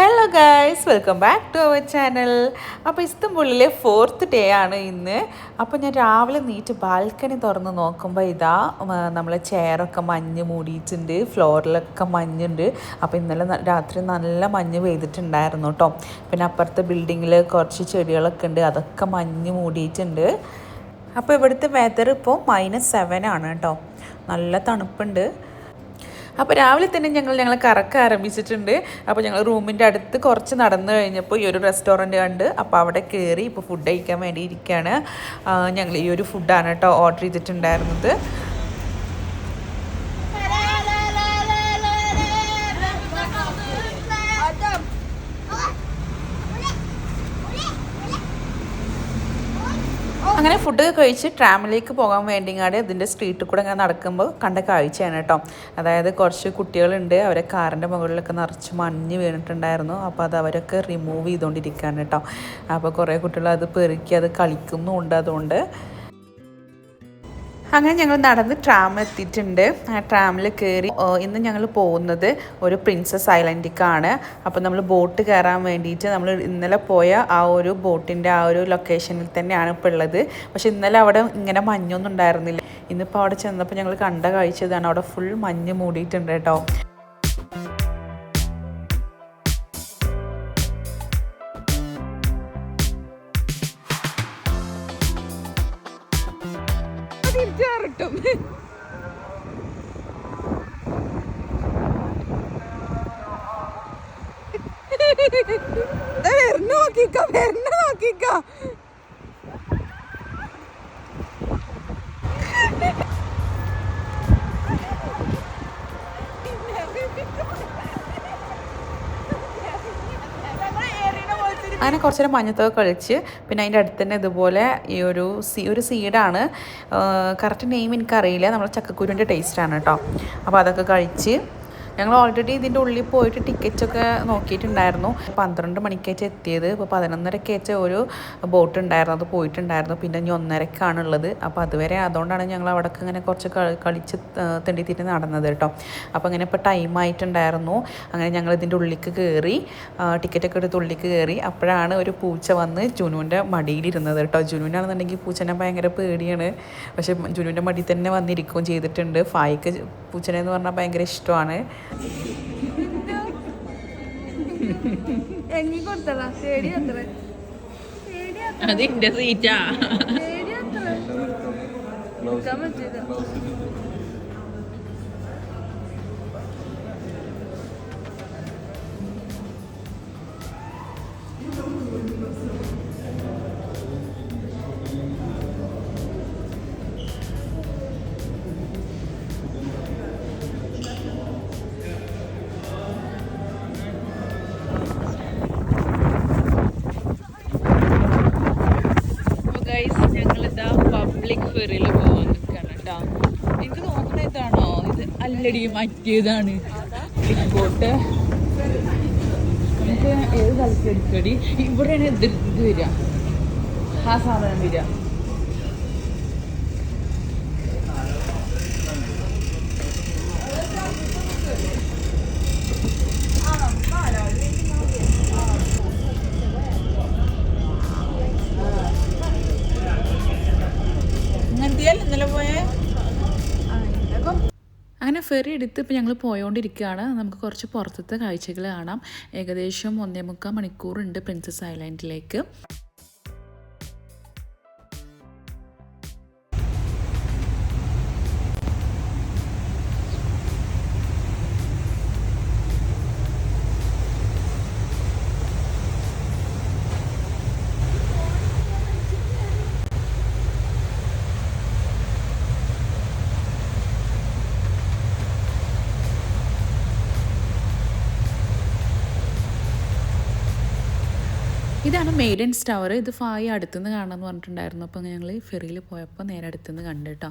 Hello guys welcome back to our channel അപ്പോൾ ഇസ്തംബുളിലെ fourth day ആണ് ഇന്ന്. അപ്പോൾ ഞാൻ രാവിലെ നീറ്റ് ബാൽക്കണി തുറന്ന് നോക്കുമ്പോൾ ഇതാ നമ്മളെ ചെയറൊക്കെ മഞ്ഞ് മൂടിയിട്ടുണ്ട്. ഫ്ലോറിലൊക്കെ മഞ്ഞുണ്ട്. അപ്പോൾ ഇന്നലെ രാത്രി നല്ല മഞ്ഞ് പെയ്തിട്ടുണ്ടായിരുന്നു കേട്ടോ പിന്നെ അപ്പുറത്തെ ബിൽഡിങ്ങിൽ കുറച്ച് ചെടികളൊക്കെ ഉണ്ട്. അതൊക്കെ മഞ്ഞ് മൂടിയിട്ടുണ്ട്. അപ്പോൾ ഇവിടുത്തെ വെതർ ഇപ്പോൾ മൈനസ് സെവൻ ആണ് കേട്ടോ നല്ല തണുപ്പുണ്ട്. അപ്പോൾ രാവിലെ തന്നെ ഞങ്ങൾ ഞങ്ങൾ കറക്ക ആരംഭിച്ചിട്ടുണ്ട്. അപ്പോൾ ഞങ്ങൾ റൂമിന്റെ അടുത്ത് കുറച്ച് നടന്നു കഴിഞ്ഞപ്പോൾ ഈ ഒരു റെസ്റ്റോറന്റ് കണ്ട് അപ്പോൾ അവിടെ കയറി ഇപ്പോൾ ഫുഡ് കഴിക്കാൻ വേണ്ടി ഇരിക്കുകയാണ് ഞങ്ങൾ ഈ ഒരു ഫുഡാണ് കേട്ടോ ഓർഡർ ചെയ്തിട്ടുണ്ടായിരുന്നത് അങ്ങനെ ഫുഡ് കഴിച്ച് ട്രാമിലേക്ക് പോകാൻ വേണ്ടിങ്ങാട് ഇതിന്റെ സ്ട്രീറ്റിൽ കൂടെ ഇങ്ങനെ നടക്കുമ്പോൾ കണ്ട കാഴ്ചയാണ് കേട്ടോ. അതായത് കുറച്ച് കുട്ടികളുണ്ട് അവരെ കാറിന്റെ മുകളിലൊക്കെ നിറച്ച് മഞ്ഞ് വീണിട്ടുണ്ടായിരുന്നു. അപ്പോൾ അത് അവരൊക്കെ റിമൂവ് ചെയ്തുകൊണ്ടിരിക്കുകയാണ് കേട്ടോ. അപ്പോൾ കുറേ കുട്ടികൾ അത് പെറുക്കി അത് കളിക്കുന്നുമുണ്ട് അതുകൊണ്ട് അങ്ങനെ ഞങ്ങൾ നടന്ന് ട്രാം എത്തിയിട്ടുണ്ട്. ആ ട്രാമിൽ കയറി ഇന്ന് ഞങ്ങൾ പോകുന്നത് ഒരു പ്രിൻസസ് ഐലൻഡിക്കാണ് അപ്പോൾ നമ്മൾ ബോട്ട് കയറാൻ വേണ്ടിയിട്ട് നമ്മൾ ഇന്നലെ പോയ ആ ഒരു ബോട്ടിന്റെ ആ ഒരു ലൊക്കേഷനിൽ തന്നെയാണ് ഇപ്പോൾ ഉള്ളത്. പക്ഷെ ഇന്നലെ അവിടെ ഇങ്ങനെ മഞ്ഞൊന്നും ഉണ്ടായിരുന്നില്ല. ഇന്നിപ്പോൾ അവിടെ ചെന്നപ്പോൾ ഞങ്ങൾ കണ്ട കാഴ്ച ഇതാണ്. അവിടെ ഫുൾ മഞ്ഞ് മൂടിയിട്ടുണ്ട് കേട്ടോ. അങ്ങനെ കുറച്ച് നേരം മഞ്ഞത്തൊക്കെ കളിച്ച് പിന്നെ അതിന്റെ അടുത്ത് തന്നെ ഇതുപോലെ ഈ ഒരു സീ ഒരു സീഡാണ്. കറക്റ്റ് നെയിം എനിക്കറിയില്ല. നമ്മൾ ചക്കക്കുരുവിന്റെ ടേസ്റ്റാണ് കേട്ടോ. അപ്പോൾ അതൊക്കെ കഴിച്ച് ഞങ്ങൾ ഓൾറെഡി ഇതിന്റെ ഉള്ളിൽ പോയിട്ട് ടിക്കറ്റ്സ് ഒക്കെ നോക്കിയിട്ടുണ്ടായിരുന്നു. പന്ത്രണ്ട് മണിക്കേച്ച് എത്തിയത്. ഇപ്പോൾ പതിനൊന്നരക്കേച്ച ഒരു ബോട്ട് ഉണ്ടായിരുന്നു. അത് പോയിട്ടുണ്ടായിരുന്നു. പിന്നെ ഇനി ഒന്നരക്കാണുള്ളത് അപ്പോൾ അതുവരെ അതുകൊണ്ടാണ് ഞങ്ങൾ അവിടെ ഇങ്ങനെ കുറച്ച് കളിച്ച് തെണ്ടിത്തിരി നടന്നത് കേട്ടോ. അപ്പോൾ അങ്ങനെ ഇപ്പോൾ ടൈം ആയിട്ടുണ്ടായിരുന്നു. അങ്ങനെ ഞങ്ങൾ ഇതിന്റെ ഉള്ളിലേക്ക് കയറി ടിക്കറ്റൊക്കെ എടുത്ത് ഉള്ളിലേക്ക് കയറി അപ്പോഴാണ് ഒരു പൂച്ച വന്ന് ജുനുവിന്റെ മടിയിലിരുന്നത് കേട്ടോ. ജുനുവിനാണെന്നുണ്ടെങ്കിൽ പൂച്ചനെ ഭയങ്കര പേടിയാണ്. പക്ഷേ ജുനുവിന്റെ മടിയിൽ തന്നെ വന്നിരിക്കുകയും ചെയ്തിട്ടുണ്ട്. ഫായിക്ക് പൂച്ചനെ എന്ന് പറഞ്ഞാൽ ഭയങ്കര ഇഷ്ടമാണ്. എങ്ങി കൊടുത്തടാ പേടി അത്ര. അതിന്റെ സീറ്റാ പേടി അത്ര. നിൽക്കാൻ പറ്റില്ല. അല്ലടി മറ്റേതാണ് ഇങ്ങോട്ട് നമുക്ക് ഏത് സ്ഥലത്തെടുക്കടി ഇവിടെയാണ് ഇത് ഇത് വരിക. ആ സാധനം വരിക അങ്ങനത്തെയല്ല ഇന്നലെ പോയേ അങ്ങനെ ഫെറി എടുത്ത് ഇപ്പോൾ ഞങ്ങൾ പോയോണ്ടിരിക്കുകയാണ് നമുക്ക് കുറച്ച് പുറത്തത്തെ കാഴ്ചകൾ കാണാം. ഏകദേശം ഒന്നേ മുക്കാൽ മണിക്കൂറുണ്ട് പ്രിൻസസ് ഐലാൻഡിലേക്ക് ഇതാണ് മെയ്ഡൻസ് ടവർ ഇത് ഫായി അടുത്തുനിന്ന് കാണാമെന്ന് പറഞ്ഞിട്ടുണ്ടായിരുന്നു. അപ്പോൾ ഞങ്ങൾ ഫെറിയിൽ പോയപ്പോൾ നേരെ അടുത്തുനിന്ന് കണ്ടു കേട്ടോ.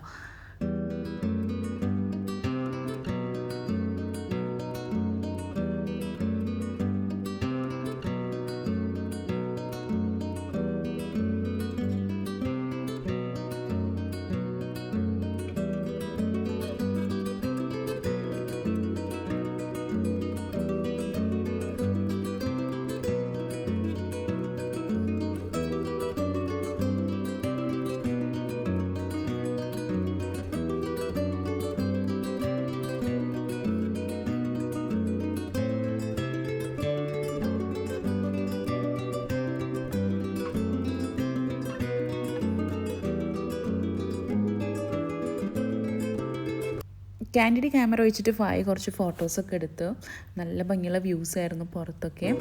ക്യാൻഡിഡ് ക്യാമറ വെച്ചിട്ട് ഫായ് കുറച്ച് ഫോട്ടോസൊക്കെ എടുത്ത് നല്ല ഭംഗിയുള്ള വ്യൂസ് ആയിരുന്നു പുറത്തൊക്കെ.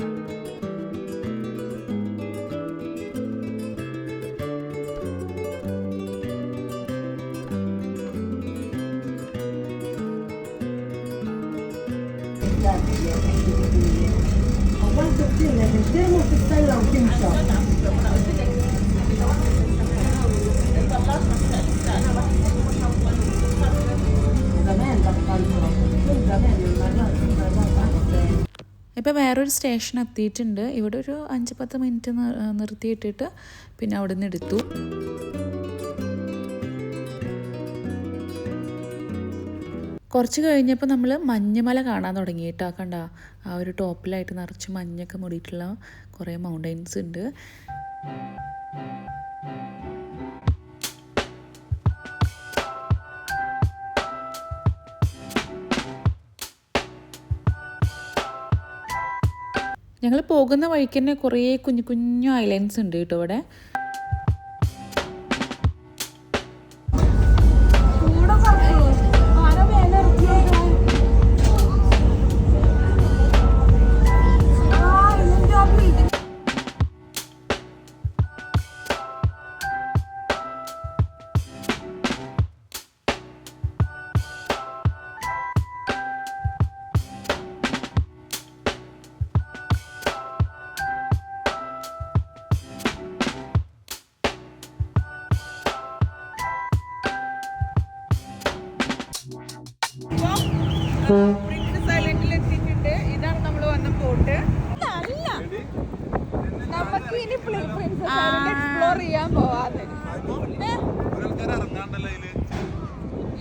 ഇപ്പോൾ വേറൊരു സ്റ്റേഷൻ എത്തിയിട്ടുണ്ട്. ഇവിടെ ഒരു അഞ്ച് പത്ത് മിനിറ്റ് നിർത്തിയിട്ടിട്ട് പിന്നെ അവിടെ നിന്ന് എടുത്തു. കുറച്ച് കഴിഞ്ഞപ്പോൾ നമ്മൾ മഞ്ഞുമല കാണാൻ തുടങ്ങി കേട്ടോ. കണ്ട? ആ ഒരു ടോപ്പിലായിട്ട് നിറച്ച് മഞ്ഞൊക്കെ മൂടിയിട്ടുള്ള കുറേ മൗണ്ടൈൻസ് ഉണ്ട്. ഞങ്ങൾ പോകുന്ന വഴിക്ക് തന്നെ കുറേ കുഞ്ഞു കുഞ്ഞു ഐലൻഡ്സ് ഉണ്ട് കേട്ടോ ഇവിടെ എക്സ്പ്ലോർ ചെയ്യാൻ പോവാതെ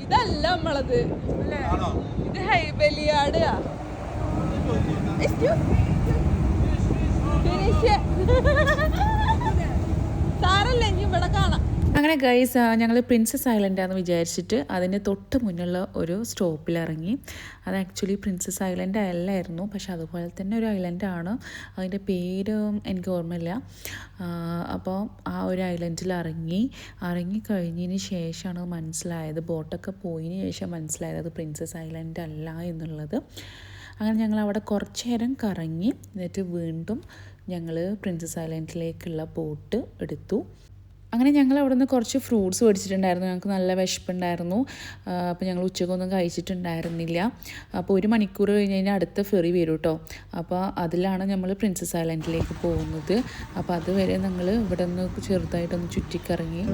ഇതല്ല നമ്മളത്. ഇത് ഹൈബലിയാട് സാരല്ല ഇനി ഇവിടെ കാണാം. അങ്ങനെ ഗൈസ് ഞങ്ങൾ പ്രിൻസസ് ഐലൻഡ് ആണെന്ന് വിചാരിച്ചിട്ട് അതിന്റെ തൊട്ട് മുന്നുള്ള ഒരു സ്റ്റോപ്പിൽ ഇറങ്ങി അത് ആക്ച്വലി പ്രിൻസസ് ഐലൻഡ് അല്ലായിരുന്നു പക്ഷെ അതുപോലെ തന്നെ ഒരു ഐലൻഡാണ് അതിന്റെ പേര് എനിക്ക് ഓർമ്മയില്ല. അപ്പോൾ ആ ഒരു ഐലൻഡിൽ ഇറങ്ങി. ഇറങ്ങി കഴിഞ്ഞതിന് ശേഷമാണ് മനസ്സിലായത് ബോട്ടൊക്കെ പോയതിന് ശേഷം മനസ്സിലായത് അത് പ്രിൻസസ് ഐലൻഡ് അല്ല എന്നുള്ളത്. അങ്ങനെ ഞങ്ങൾ അവിടെ കുറച്ച് നേരം കറങ്ങി എന്നിട്ട് വീണ്ടും ഞങ്ങൾ പ്രിൻസസ് ഐലൻഡിലേക്കുള്ള ബോട്ട് എടുത്തു. അങ്ങനെ ഞങ്ങൾ അവിടെ നിന്ന് കുറച്ച് ഫ്രൂട്ട്സ് മേടിച്ചിട്ടുണ്ടായിരുന്നു. ഞങ്ങൾക്ക് നല്ല വിശപ്പുണ്ടായിരുന്നു. അപ്പോൾ ഞങ്ങൾ ഉച്ചക്കൊന്നും കഴിച്ചിട്ടുണ്ടായിരുന്നില്ല. അപ്പോൾ ഒരു മണിക്കൂർ കഴിഞ്ഞ് കഴിഞ്ഞാൽ അടുത്ത ഫെറി വരും കേട്ടോ അപ്പോൾ അതിലാണ് നമ്മൾ പ്രിൻസസ് ഐലൻഡിലേക്ക് പോകുന്നത്. അപ്പോൾ അതുവരെ ഞങ്ങൾ ഇവിടെ നിന്ന് ചെറുതായിട്ടൊന്ന് ചുറ്റിക്കറങ്ങി.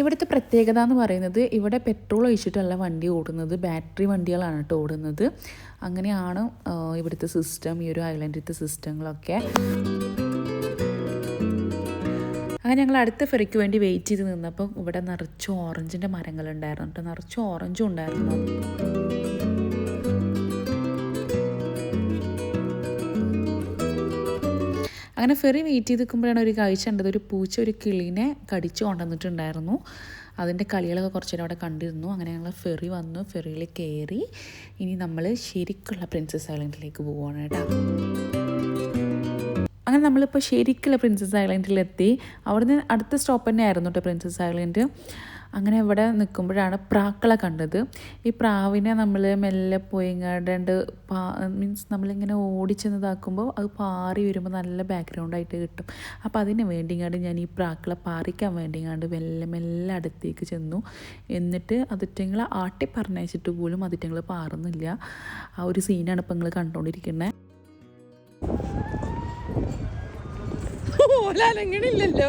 ഇവിടുത്തെ പ്രത്യേകത എന്ന് പറയുന്നത് ഇവിടെ പെട്രോൾ ഒഴിച്ചിട്ടല്ല വണ്ടി ഓടുന്നത് ബാറ്ററി വണ്ടികളാണ് കേട്ടോ ഓടുന്നത്. അങ്ങനെയാണ് ഇവിടുത്തെ സിസ്റ്റം ഈ ഒരു ഐലൻഡിലത്തെ സിസ്റ്റങ്ങളൊക്കെ അങ്ങനെ ഞങ്ങൾ അടുത്ത ഫെറിക്ക് വേണ്ടി വെയിറ്റ് ചെയ്ത് നിന്നപ്പോൾ ഇവിടെ നിറച്ച് ഓറഞ്ചിന്റെ മരങ്ങളുണ്ടായിരുന്നു കേട്ടോ നിറച്ച് ഓറഞ്ചും ഉണ്ടായിരുന്നു. അങ്ങനെ ഫെറി വെയിറ്റ് ചെയ്ത് നിൽക്കുമ്പോഴാണ് ഒരു കാഴ്ച കണ്ടത്. ഒരു പൂച്ച ഒരു കിളീനെ കടിച്ചു കൊണ്ടുവന്നിട്ടുണ്ടായിരുന്നു. അതിന്റെ കളികളൊക്കെ കുറച്ച് നേരം അവിടെ കണ്ടിരുന്നു. അങ്ങനെ ഞങ്ങൾ ഫെറി വന്നു. ഫെറിയിൽ കയറി ഇനി നമ്മൾ ശരിക്കുള്ള പ്രിൻസസ് ഐലൻഡിലേക്ക് പോവുകയാണ് കേട്ടോ. അങ്ങനെ നമ്മളിപ്പോൾ ശരിക്കുള്ള പ്രിൻസസ് ഐലൻഡിലെത്തി അവിടുന്ന് അടുത്ത സ്റ്റോപ്പ് തന്നെ ആയിരുന്നു കേട്ടോ പ്രിൻസസ് ഐലൻഡ് അങ്ങനെ ഇവിടെ നിൽക്കുമ്പോഴാണ് പ്രാക്കളെ കണ്ടത്. ഈ പ്രാവിനെ നമ്മൾ മെല്ലെ പോയി ഇങ്ങാണ്ട് പാ മീൻസ് നമ്മളിങ്ങനെ ഓടിച്ചെന്നതാക്കുമ്പോൾ അത് പാറി വരുമ്പോൾ നല്ല ബാക്ക്ഗ്രൗണ്ടായിട്ട് കിട്ടും. അപ്പോൾ അതിന് വേണ്ടിങ്ങാണ്ട് ഞാൻ ഈ പ്രാക്കളെ പാറിക്കാൻ വേണ്ടിങ്ങാണ്ട് മെല്ലെ മെല്ലെ അടുത്തേക്ക് ചെന്നു. എന്നിട്ട് അതിറ്റങ്ങളെ ആട്ടി പറഞ്ഞയച്ചിട്ട് പോലും അതിറ്റങ്ങൾ പാറുന്നില്ല. ആ ഒരു സീനാണ് ഇപ്പം നിങ്ങൾ കണ്ടുകൊണ്ടിരിക്കുന്നത് ഓലനങ്ങണില്ലല്ലോ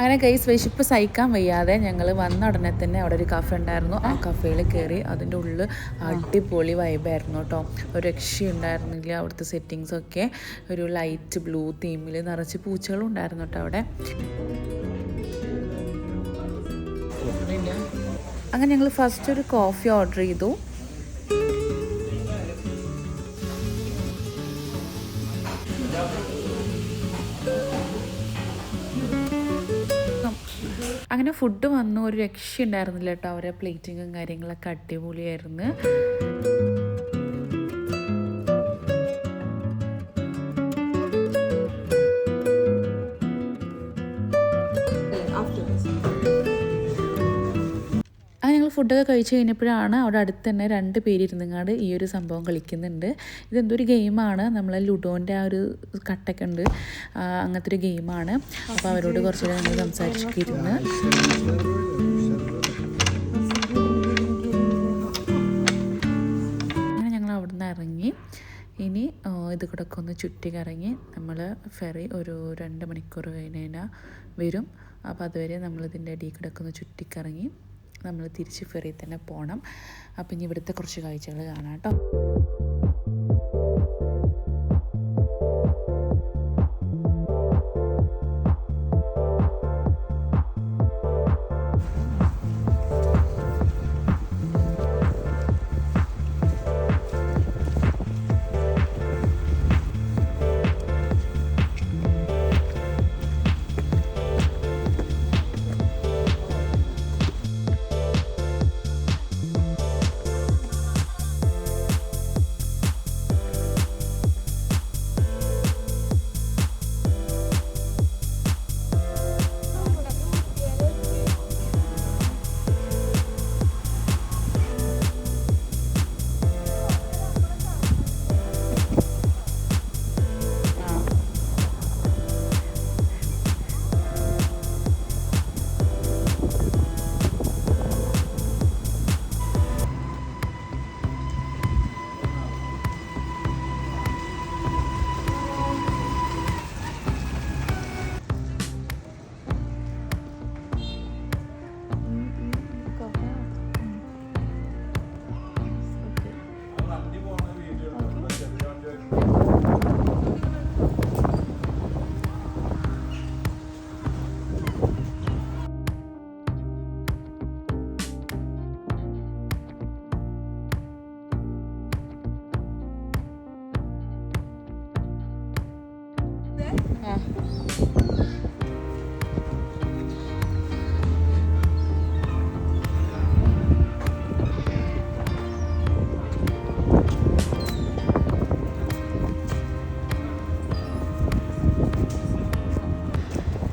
അങ്ങനെ ഗൈസ് വിശപ്പ് സഹിക്കാൻ വയ്യാതെ ഞങ്ങൾ വന്ന ഉടനെ തന്നെ അവിടെ ഒരു കഫേ ഉണ്ടായിരുന്നു. ആ കഫേയിൽ കയറി അതിന്റെ ഉള്ളിൽ അടിപൊളി വൈബായിരുന്നു കേട്ടോ. ഒരു രക്ഷയുണ്ടായിരുന്നില്ല അവിടുത്തെ സെറ്റിങ്സ് ഒക്കെ. ഒരു ലൈറ്റ് ബ്ലൂ തീമിൽ നിറച്ച് പൂച്ചകളും ഉണ്ടായിരുന്നു കേട്ടോ അവിടെ. അങ്ങനെ ഞങ്ങൾ ഫസ്റ്റ് ഒരു കോഫി ഓർഡർ ചെയ്തു. അങ്ങനെ ഫുഡ് വന്നു. ഒരു രക്ഷ ഉണ്ടായിരുന്നില്ല കേട്ടോ. അവരെ പ്ലേറ്റിങ്ങും കാര്യങ്ങളൊക്കെ അടിപൊളിയായിരുന്നു. ഫുഡൊക്കെ കഴിച്ച് കഴിഞ്ഞപ്പോഴാണ് അവിടെ അടുത്ത് തന്നെ രണ്ട് പേര് ഇരുന്നങ്ങാണ്ട് ഈ ഒരു സംഭവം കളിക്കുന്നുണ്ട്. ഇതെന്തൊരു ഗെയിമാണ്? നമ്മളെ ലുഡോന്റെ ആ ഒരു കട്ടൊക്കെ ഉണ്ട്. അങ്ങനത്തെ ഒരു ഗെയിമാണ്. അപ്പോൾ അവരോട് കുറച്ച് നേരം നമ്മൾ അവിടെ നിന്ന് ഇറങ്ങി. ഇനി ഇത് കൂടെ ഒന്ന് ചുറ്റി കറങ്ങി നമ്മൾ ഫെറി ഒരു രണ്ട് മണിക്കൂർ കഴിഞ്ഞ് കഴിഞ്ഞാൽ വരും. അപ്പോൾ അതുവരെ നമ്മളിതിന്റെ അടിയിൽ കൂടെ ഒക്കെ ചുറ്റിക്കറങ്ങി. നമ്മൾ തിരിച്ച് ഫെറി തന്നെ പോകണം അപ്പം ഇനി ഇവിടുത്തെ കുറച്ച് കാഴ്ചകൾ കാണാം കേട്ടോ.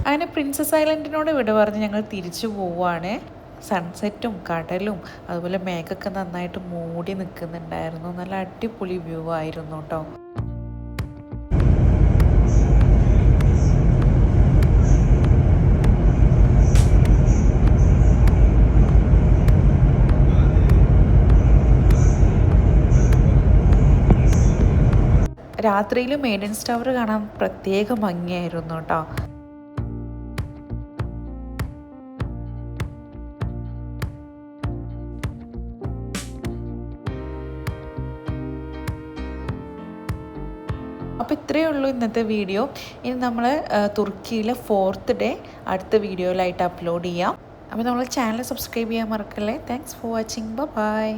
അങ്ങനെ പ്രിൻസസ് ഐലൻഡിനോട് വിട പറഞ്ഞ് ഞങ്ങൾ തിരിച്ചു പോവുകയാണ് സൺസെറ്റും കടലും അതുപോലെ മേഘമൊക്കെ നന്നായിട്ട് മൂടി നിൽക്കുന്നുണ്ടായിരുന്നു. നല്ല അടിപൊളി വ്യൂ ആയിരുന്നു കേട്ടോ. രാത്രിയിൽ മെയിഡൻസ് ടവർ കാണാൻ പ്രത്യേക ഭംഗിയായിരുന്നു കേട്ടോ. ഇത്രയേ ഉള്ളൂ ഇന്നത്തെ വീഡിയോ. ഇനി നമ്മൾ തുർക്കിയിലെ ഫോർത്ത് ഡേ അടുത്ത വീഡിയോയിലായിട്ട് അപ്ലോഡ് ചെയ്യാം. അപ്പോൾ നമ്മൾ ചാനൽ സബ്സ്ക്രൈബ് ചെയ്യാൻ മറക്കല്ലേ? Thanks for watching bye